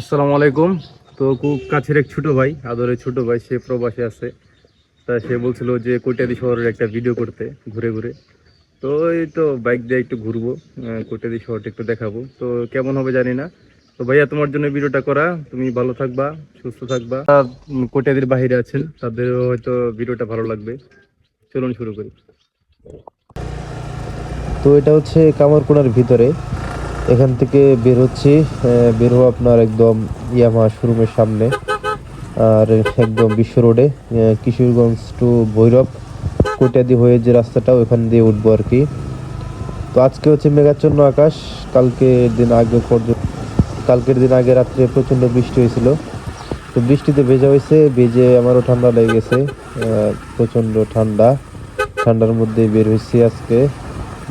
আসসালামু আলাইকুম। তো খুব কাছের এক ছোট ভাই, আদরের ছোট ভাই, সে প্রবাসে আছে। তা সে বলছিল যে কৈটাদি শহরের একটা ভিডিও করতে, ঘুরে ঘুরে। তো এই তো বাইক দিয়ে একটু ঘুরবো কৈটাদি শহরটা একটু দেখাবো। তো কেমন হবে জানি না। তো ভাইয়া, তোমার জন্য ভিডিওটা করা। তুমি ভালো থাকবা, সুস্থ থাকবা। কৈটাদির বাইরে আছেন, তাদেরও হয়তো ভিডিওটা ভালো লাগবে। চলুন শুরু করি। তো এটা হচ্ছে কামারকোনার ভিতরে। এখান থেকে বের হচ্ছি বের হব আপনার একদম ইয়ামা শোরুমের সামনে, আর একদম বিশ্ব রোডে কিশোরগঞ্জ টু ভৈরব, কোটিয়াদি হয়ে যে রাস্তাটা ওখান দিয়ে উঠবো আর কি। তো আজকে হচ্ছে মেঘাচ্ছন্ন আকাশ, কালকে দিন আগে পর্যন্ত কালকের দিন আগে রাত্রে প্রচণ্ড বৃষ্টি হয়েছিল। তো বৃষ্টিতে ভেজা হয়েছে, ভেজে আমারও ঠান্ডা লেগে গেছে প্রচণ্ড ঠান্ডা, ঠান্ডার মধ্যে বের হয়েছি আজকে,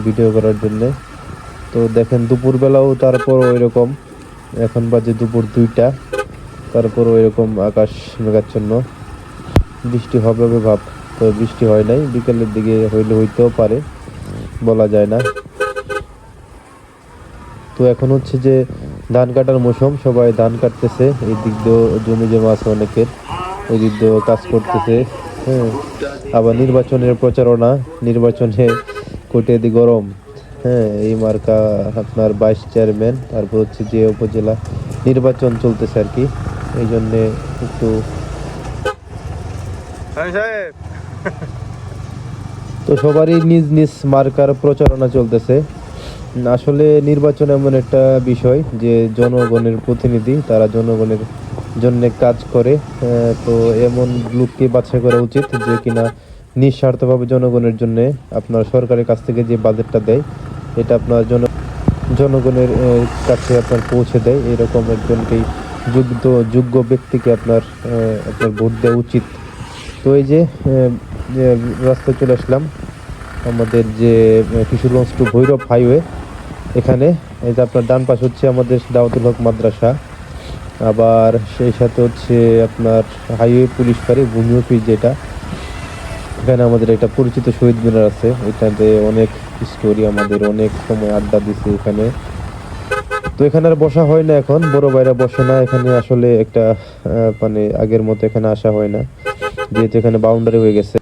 ভিডিও করার জন্য। তো দেখেন দুপুরবেলাও তারপর ওই রকম এখন বাজে দুপুর দুইটা। তারপর ওই রকম আকাশ মেঘাচ্ছন্ন। বৃষ্টি হবে হবে ভাব তো বৃষ্টি হয় নাই। বিকেলের দিকে হইলে হইতেও পারে, বলা যায় না। তো এখন হচ্ছে যে ধান কাটার মৌসুম, সবাই ধান কাটতেছে। এই দিক দিয়েও জমি জমা আছে অনেকের ওই দিক দিয়েও কাজ করতেছে। হ্যাঁ আবার নির্বাচনের প্রচারণা, নির্বাচনে কোটিয়াদি গরম। হ্যাঁ এই মার্কা আপনার ভাইস চেয়ারম্যান তারপর হচ্ছে যে উপজেলা নির্বাচন চলতেছে আর কি। এই জন্যে একটু তো সবারই নিজ নিজ মার্কার প্রচারণা চলতেছে। আসলে নির্বাচন এমন একটা বিষয় যে জনগণের প্রতিনিধি তারা জনগণের জন্য কাজ করে। তো এমন লোককে বাছাই করা উচিত যে কিনা নিঃস্বার্থভাবে জনগণের জন্য আপনার সরকারের কাছ থেকে যে বাজেটটা দেয় এটা আপনার জন জনগণের কাছে আপনার পৌঁছে দেয়। এরকম একজনকেই যোগ্য যোগ্য ব্যক্তিকে আপনার আপনার ভোট দেওয়া উচিত। তো এই যে রাস্তায় চলে আসলাম আমাদের যে কিশোরগঞ্জ টু ভৈরব হাইওয়ে এখানে এই যে আপনার ডান পাশ হচ্ছে আমাদের দাউদুল হক মাদ্রাসা। আবার সেই সাথে হচ্ছে আপনার হাইওয়ে পুলিশ ফাঁড়ি, ভূমি অফিস যেটা। এখানে আমাদের একটা পরিচিত শহীদ মিনার আছে। এটাতে অনেক স্টোরি আমাদের, অনেক সময় আড্ডা দিছে এখানে। তো এখানে আর বসা হয় না এখন, বড় ভাইরা বসে না। এখানে আসলে একটা মানে আগের মতো এখানে আসা হয় না। যেহেতু এখানে বাউন্ডারি হয়ে গেছে।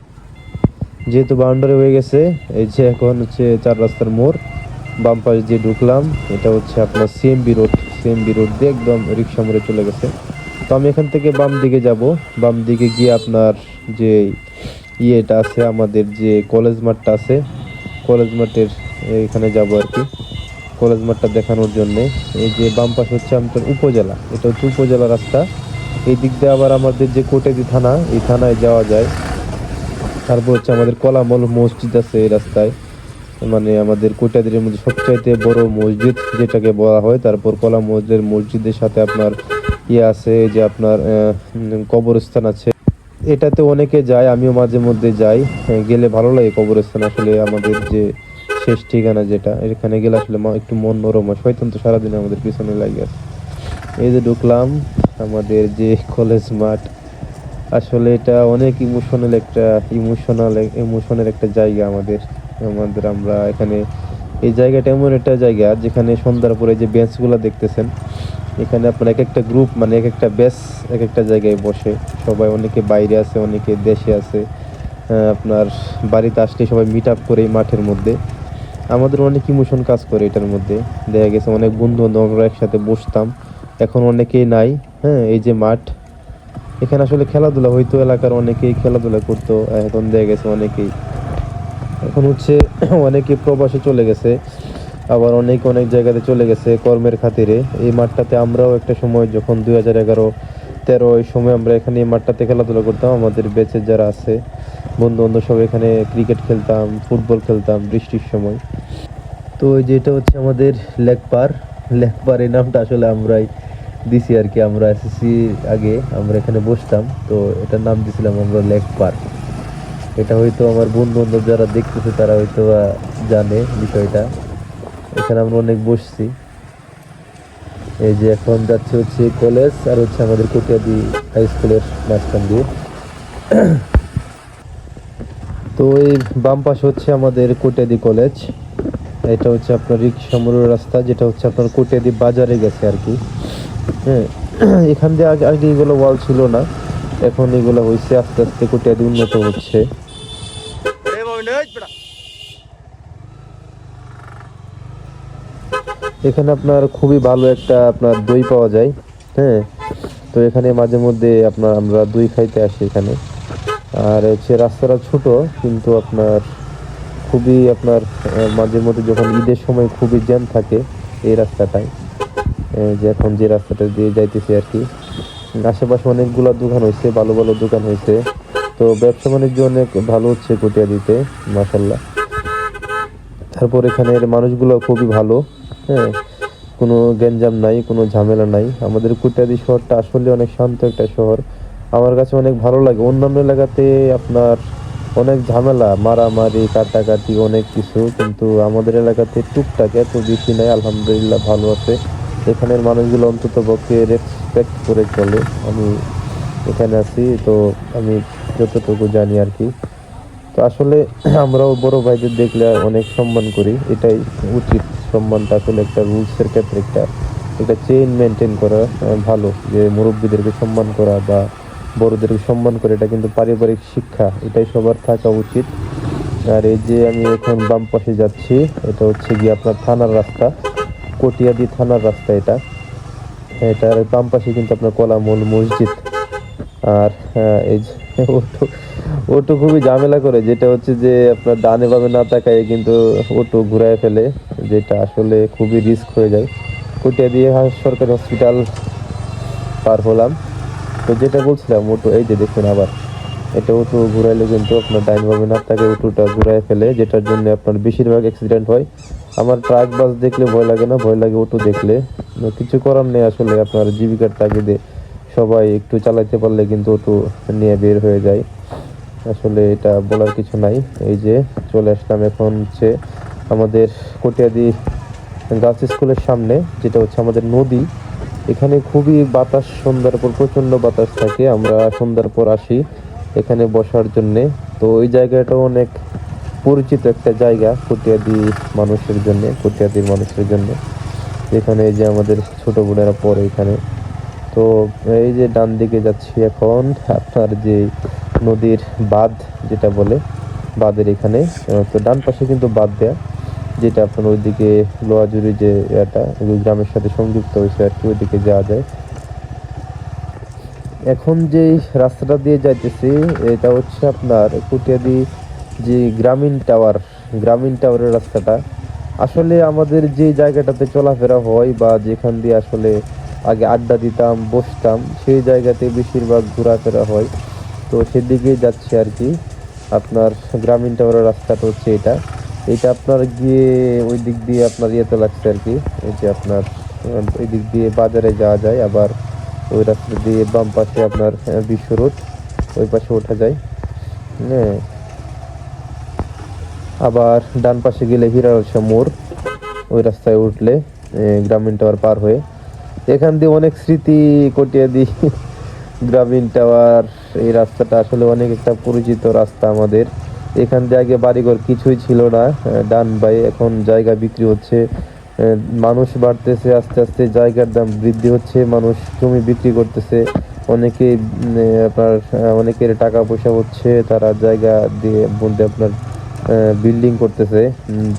যেহেতু বাউন্ডারি হয়ে গেছে, এই যে এখন হচ্ছে চার রাস্তার মোড়। বাম পাশ দিয়ে ঢুকলাম, এটা হচ্ছে আপনার সিএমবি রোড সিএমবি রোড দিয়ে একদম রিক্সা মোড়ে চলে গেছে। তো আমি এখান থেকে বাম দিকে যাব। বাম দিকে গিয়ে আপনার যে ইয়েটা আছে, আমাদের যে কলেজ মাঠটা আছে, কলেজ মাঠের এখানে যাব আর কি। কলেজ মাঠটা দেখানোর জন্যে। এই যে বাম পাশ হচ্ছে আমাদের উপজেলা, এটা হচ্ছে উপজেলা রাস্তা। এই দিক দিয়ে আবার আমাদের যে কোটেদি থানা, এই থানায় যাওয়া যায়। তারপর হচ্ছে আমাদের কলামল মসজিদ আছে এই রাস্তায়। মানে আমাদের কোটাদের মধ্যে সবচাইতে বড় মসজিদ, যেটাকে বলা হয়। তারপর কলা মসজিদের মসজিদের সাথে আপনার ইয়ে আছে যে আপনার কবরস্থান আছে। এটাতে অনেকে যায়, আমিও মাঝে মধ্যে যাই। গেলে ভালো লাগে কবরস্থান। আসলে আমাদের যে শেষ ঠিকানা যেটা, এখানে গেলে আসলে একটু মন নরম হয়। শয়তান তো সারাদিন আমাদের পিছনে লাগে এই যে ঢুকলাম, আমাদের যে কলেজ মাঠ, আসলে এটা অনেক ইমোশনাল একটা ইমোশনাল ইমোশনের একটা জায়গা আমাদের। আমাদের আমরা এখানে, এই জায়গাটা এমন একটা জায়গা, যেখানে সন্ধ্যার পরে যে বেঞ্চগুলো দেখতেছেন এখানে আপনার এক একটা গ্রুপ মানে এক একটা ব্যাচ এক একটা জায়গায় বসে। সবাই অনেকে বাইরে আছে, অনেকে দেশে আছে। আপনার বাড়িতে আসলে সবাই মিট আপ করে মাঠের মধ্যে। আমাদের অনেক ইমোশন কাজ করে এটার মধ্যে। দেখা গেছে অনেক বন্ধু বান্ধব আমরা একসাথে বসতাম। এখন অনেকেই নাই হ্যাঁ এই যে মাঠ। এখানে আসলে খেলাধুলা হইতো, এলাকার অনেকেই খেলাধুলা করতো, এখন দেখা গেছে অনেকেই। এখন হচ্ছে অনেকে প্রবাসে চলে গেছে। আবার অনেক অনেক জায়গাতে চলে গেছে কর্মের খাতিরে। এই মাঠটাতে আমরাও একটা সময় যখন দুই হাজার এগারো, তেরো, এই সময় আমরা এখানে এই মাঠটাতে খেলাধুলা করতাম। আমাদের বেচের যারা আছে বন্ধু বান্ধব সব এখানে ক্রিকেট খেলতাম, ফুটবল খেলতাম বৃষ্টির সময়। তো এই যে এটা হচ্ছে আমাদের লেক পার। লেক পার এই নামটা আসলে আমরাই দিছি আর কি। আমরা এসএসসি আগে, আমরা এখানে বসতাম। তো এটার নাম দিছিলাম আমরা লেক পার্ক এটা হয়তো আমার বন্ধু বান্ধব যারা দেখতেছে তারা হয়তো জানে বিষয়টা। এখানে আমরা অনেক বসছি। এই যে এখন যাচ্ছে হচ্ছে কলেজ আর হচ্ছে আমাদের কটিয়াদি হাই স্কুলের মাঝখান দিয়ে। তো এই বাম পাশে হচ্ছে আমাদের কোটিয়াদি কলেজ এটা হচ্ছে আপনার রিক্সা মোড়ের রাস্তা, যেটা হচ্ছে আপনার কোটিয়াদি বাজারে গেছে আর কি। হ্যাঁ এখান দিয়ে আগে আগে এগুলো ওয়াল ছিল না। এখন এগুলো হয়েছে আস্তে আস্তে কুটিয়াদি উন্নত হচ্ছে। এখানে আপনার খুবই ভালো একটা আপনার দই পাওয়া যায় হ্যাঁ? তো এখানে মাঝে মধ্যে আপনার আমরা দই খাইতে আসি এখানে। আর হচ্ছে রাস্তাটা ছোট, কিন্তু আপনার খুবই আপনার মাঝে মধ্যে যখন ঈদের সময় খুবই জ্যাম থাকে এই রাস্তাটায়। যে এখন যে রাস্তাটা দিয়ে যাইতেছি আর কি। আশেপাশে অনেকগুলো দোকান হয়েছে ভালো ভালো দোকান হয়েছে তো ব্যবসা বাণিজ্য অনেক ভালো হচ্ছে কটিয়া দিতে মাসাল্লাহ তারপর এখানের মানুষগুলো খুবই ভালো। হ্যাঁ কোনো গ্যাঞ্জাম নাই, কোনো ঝামেলা নাই। আমাদের কুটিয়াদি শহরটা আসলে অনেক শান্ত একটা শহর। আমার কাছে অনেক ভালো লাগে। অন্যান্য এলাকাতে আপনার অনেক ঝামেলা, মারামারি, কাটাকাটি অনেক কিছু। কিন্তু আমাদের এলাকাতে টুকটাক এত বেশি নাই। আলহামদুলিল্লাহ ভালো আছে। এখানের মানুষগুলো অন্তত পক্ষে রেসপেক্ট করে চলে। আমি এখানে আছি, তো আমি যতটুকু জানি আর কি। তো আসলে আমরাও বড় ভাইদের দেখলে অনেক সম্মান করি। এটাই উচিত। সম্মানটা আসলে একটা রুলসের ক্ষেত্রে একটা একটা চেইন মেনটেন করা ভালো। যে মুরব্বীদেরকে সম্মান করা বা বড়দেরকে সম্মান করে এটা কিন্তু পারিবারিক শিক্ষা এটাই সবার থাকা উচিত। আর এই যে আমি এখন বাম পাশে যাচ্ছি এটা হচ্ছে গিয়ে আপনার থানার রাস্তা কটিয়াদি থানার রাস্তা এটা। এটার বাম পাশে কিন্তু আপনার কলামূল মসজিদ। আর আহ, এই যে ওটু ওটু খুবই ঝামেলা করে, যেটা হচ্ছে যে আপনার ডানে বামে না তাকায় কিন্তু ওটু ঘুরায় ফেলে, যেটা আসলে খুবই রিস্ক হয়ে যায়। কুটিয়া দিয়ে সরকারি হসপিটাল পার হলাম। তো যেটা বলছিলাম ওটু এই যে দেখুন আবার, এটা ওটু ঘুরাইলে কিন্তু আপনার ডাইন বামে না তাকে ওটুটা ঘুরায় ফেলে, যেটার জন্য আপনার বেশিরভাগ অ্যাক্সিডেন্ট হয়। আমার ট্রাক বাস দেখলে ভয় লাগে না, ভয় লাগে ওটু দেখলে। কিছু করার নেই আসলে, আপনার জীবিকার তাগিদে। সবাই একটু চালাতে পারলে কিন্তু ওটু নিয়ে বের হয়ে যায়। আসলে এটা বলার কিছু নাই। এই যে চলে আসলাম এখন হচ্ছে আমাদের কটিয়াদি গার্লস স্কুলের সামনে, যেটা হচ্ছে আমাদের নদী। এখানে খুবই বাতাস সন্ধ্যার পর প্রচণ্ড বাতাস থাকে। আমরা সন্ধ্যার পর আসি এখানে বসার জন্যে। তো ওই জায়গাটা অনেক পরিচিত একটা জায়গা কটিয়াদি মানুষের জন্য, কটিয়াদির মানুষের জন্য। এখানে যে আমাদের ছোট বোনেরা পড়ে এখানে। তো এই যে ডান দিকে যাচ্ছি এখন, আপনার যে নদীর বাঁধ যেটা বলে, বাঁধের এখানে তো ডান পাশে কিন্তু বাঁধ দেয়া, যেটা আপনার ওইদিকে লোহাজুরি যে এটা ওই গ্রামের সাথে সংযুক্ত হয়েছে আর কি, ওইদিকে যাওয়া যায়। এখন যে রাস্তাটা দিয়ে যাইতেছি, এটা হচ্ছে আপনার কুটিয়াদি যে গ্রামীণ টাওয়ার, গ্রামীণ টাওয়ারের রাস্তাটা। আসলে আমাদের যে জায়গাটাতে চলাফেরা হয় বা যেখান দিয়ে আসলে আগে আড্ডা দিতাম, বসতাম। সেই জায়গাতে বেশিরভাগ ঘোরাফেরা হয়। তো সেদিকে যাচ্ছি আর কি। আপনার গ্রামীণ টাওয়ারের রাস্তাটা হচ্ছে এটা। এটা আপনার গিয়ে ওই দিক দিয়ে আপনার ইয়েতে লাগছে আর কি। এই যে আপনার ওই দিক দিয়ে বাজারে যাওয়া যায়। আবার ওই রাস্তা দিয়ে বাম পাশে আপনার বিশ্ব রোড, ওই পাশে ওঠা যায়। হ্যাঁ। আবার ডান পাশে গেলে হিরারসা মোড়, ওই রাস্তায় উঠলে গ্রামীণ টাওয়ার পার হয়ে এখান দিয়ে অনেক স্মৃতি কটিয়ে দিই। গ্রামীণ টাওয়ার, এই রাস্তাটা আসলে অনেক একটা পরিচিত রাস্তা আমাদের। এখান দিয়ে আগে বাড়িঘর কিছুই ছিল না ডান বাই এখন জায়গা বিক্রি হচ্ছে মানুষ বাড়তেছে, আস্তে আস্তে জায়গার দাম বৃদ্ধি হচ্ছে, মানুষ জমি বিক্রি করতেছে। অনেকে আপনার অনেকের টাকা পয়সা হচ্ছে, তারা জায়গা দিয়ে বলতে আপনার বিল্ডিং করতেছে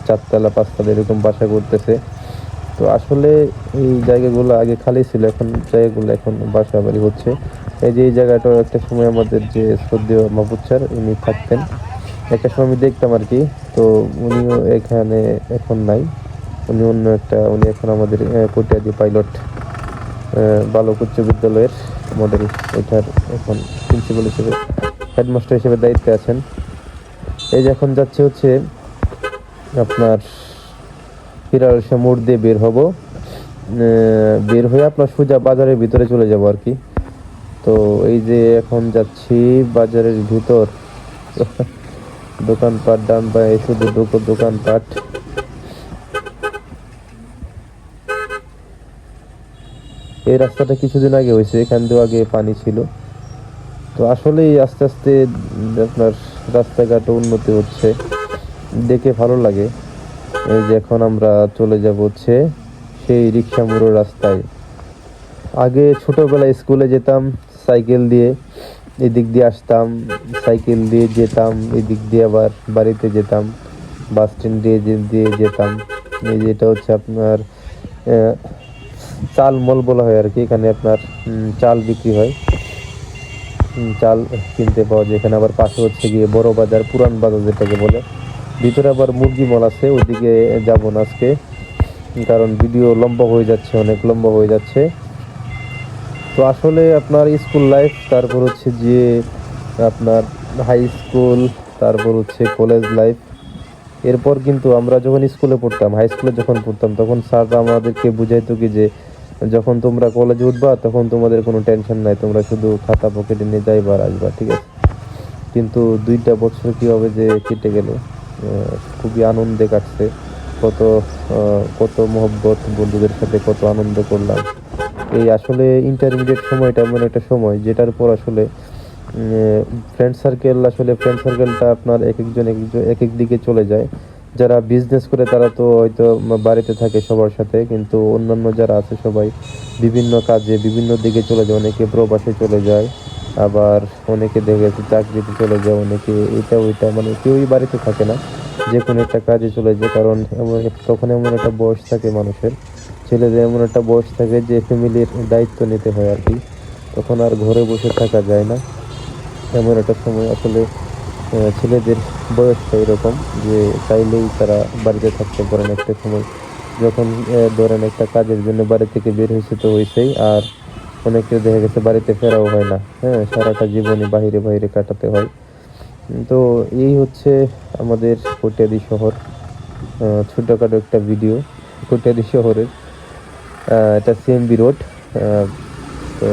চারতলা, পাঁচতলা এরকম বাসা করতেছে। তো আসলে এই জায়গাগুলো আগে খালি ছিল, এখন জায়গাগুলো এখন বাসা বাড়ি হচ্ছে। এই যে এই জায়গাটা একটা সময় আমাদের যে শ্রদ্ধেয় স্যার, উনি থাকতেন। একটা সময় আমি দেখতাম আর কি, তো উনিও এখানে এখন নাই। উনি অন্য একটা, উনি এখন আমাদের কটিয়াদি পাইলট বালক উচ্চ বিদ্যালয়ের মডেল ওইটার এখন প্রিন্সিপাল হিসেবে হেডমাস্টার হিসেবে দায়িত্বে আছেন। এই যে এখন যাচ্ছে হচ্ছে আপনার হিরারসা মোড় দিয়ে বের হব। বের হয়ে আপনার সোজা বাজারের ভিতরে চলে যাব আর কি। তো এই যে এখন যাচ্ছি বাজারের ভিতর। দোকানপাট, ডান পায়ে শুধু দোক- দোকানপাট। এই রাস্তাটা কিছুদিন আগে হয়েছে, এখান দিয়ে আগে পানি ছিল। তো আসলেই আস্তে আস্তে আপনার রাস্তাঘাট উন্নতি হচ্ছে। দেখে ভালো লাগে। এই যে এখন আমরা চলে যাব হচ্ছে সেই রিক্সা মোড়ের রাস্তায়। আগে ছোটবেলায় স্কুলে যেতাম, সাইকেল দিয়ে এদিক দিয়ে আসতাম, সাইকেল দিয়ে যেতাম, এদিক দিয়ে আবার বাড়িতে যেতাম, বাস স্ট্যান্ড দিয়ে দিয়ে যেতাম। এই যেটা হচ্ছে আপনার চাল মল বলা হয় আর কি এখানে আপনার চাল বিক্রি হয়। চাল কিনতে পাওয়া যায়। এখানে আবার পাশে হচ্ছে গিয়ে বড় বাজার, পুরান বাজার যেটাকে বলে। ভিতরে আবার মুরগি মল আছে, ওইদিকে যাব না আজকে, কারণ ভিডিও লম্বা হয়ে যাচ্ছে, অনেক লম্বা হয়ে যাচ্ছে। তো আসলে আপনার স্কুল লাইফ তারপর হচ্ছে যে আপনার হাই স্কুল তারপর হচ্ছে কলেজ লাইফ এরপর কিন্তু আমরা যখন স্কুলে পড়তাম হাই স্কুলে যখন পড়তাম, তখন স্যাররা আমাদেরকে বুঝাইতো কি যে, যখন তোমরা কলেজে উঠবা, তখন তোমাদের কোনো টেনশন নাই, তোমরা শুধু খাতা পকেটে নিয়ে যাইবা আর আসবা, ঠিক আছে? কিন্তু দুইটা বছর কি হবে যে কেটে গেল? খুবই আনন্দে কাটছে। কত কত মহব্বত বন্ধুদের সাথে কত আনন্দ করলাম। এই আসলে ইন্টারমিডিয়েট সময়টা এমন একটা সময়, যেটার পর আসলে ফ্রেন্ড সার্কেল আসলে ফ্রেন্ড সার্কেলটা আপনার এক একজন এক একজন এক এক দিকে চলে যায়। যারা বিজনেস করে তারা তো হয়তো বাড়িতে থাকে সবার সাথে, কিন্তু অন্যান্য যারা আছে সবাই বিভিন্ন কাজে বিভিন্ন দিকে চলে যায়, অনেকে প্রবাসে চলে যায়। আবার অনেকে দেখে গেছে চাকরিতে চলে যায়, অনেকে এটা ওইটা মানে কেউই বাড়িতে থাকে না, যে কোনো একটা কাজে চলে যায়, কারণ এমন তখন এমন একটা বয়স থাকে মানুষের, ছেলেদের এমন একটা বয়স থাকে যে ফ্যামিলির দায়িত্ব নিতে হয় আর কি। তখন আর ঘরে বসে থাকা যায় না। এমন একটা সময় আসলে ছেলেদের বয়সটা এরকম যে চাইলেই তারা বাড়িতে থাকতে পারেন একটা সময় যখন ধরেন একটা কাজের জন্য বাড়ি থেকে বের হয়েছে তো হয়েছেই, আর অনেকে দেখা গেছে, বাড়িতে ফেরাও হয় না। হ্যাঁ সারাটা জীবনে বাইরে বাইরে কাটাতে হয়। তো এই হচ্ছে আমাদের কটিয়াদি শহর। ছোটখাটো একটা ভিডিও কটিয়াদি শহরের। এটা সিএমবি রোড তো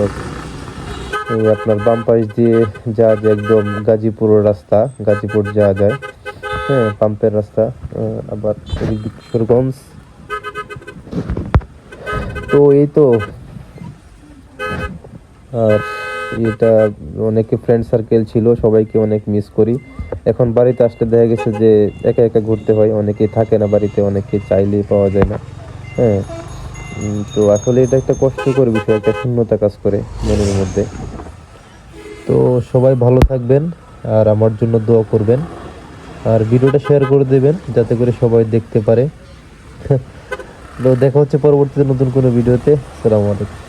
আপনার বাম পাশ দিয়ে যাওয়া যায় একদম গাজীপুর রাস্তা, গাজীপুর যাওয়া যায়। হ্যাঁ পাম্পের রাস্তা আবার কিশোরগঞ্জ। তো এই তো এটা অনেকে ফ্রেন্ড সার্কেল ছিল, সবাইকে অনেক মিস করি। এখন বাড়িতে আসতে দেখা গেছে যে একা একা ঘুরতে হয়, অনেকে থাকে না বাড়িতে, অনেকে চাইলেই পাওয়া যায় না। হ্যাঁ তো আসলে এটা একটা কষ্টকর বিষয়, একটা শূন্যতা কাজ করে মনের মধ্যে। তো সবাই ভালো থাকবেন আর আমার জন্য দোয়া করবেন। আর ভিডিওটা শেয়ার করে দেবেন, যাতে করে সবাই দেখতে পারে। তো দেখা হচ্ছে পরবর্তীতে নতুন কোনো ভিডিওতে। সালামু আলাইকুম।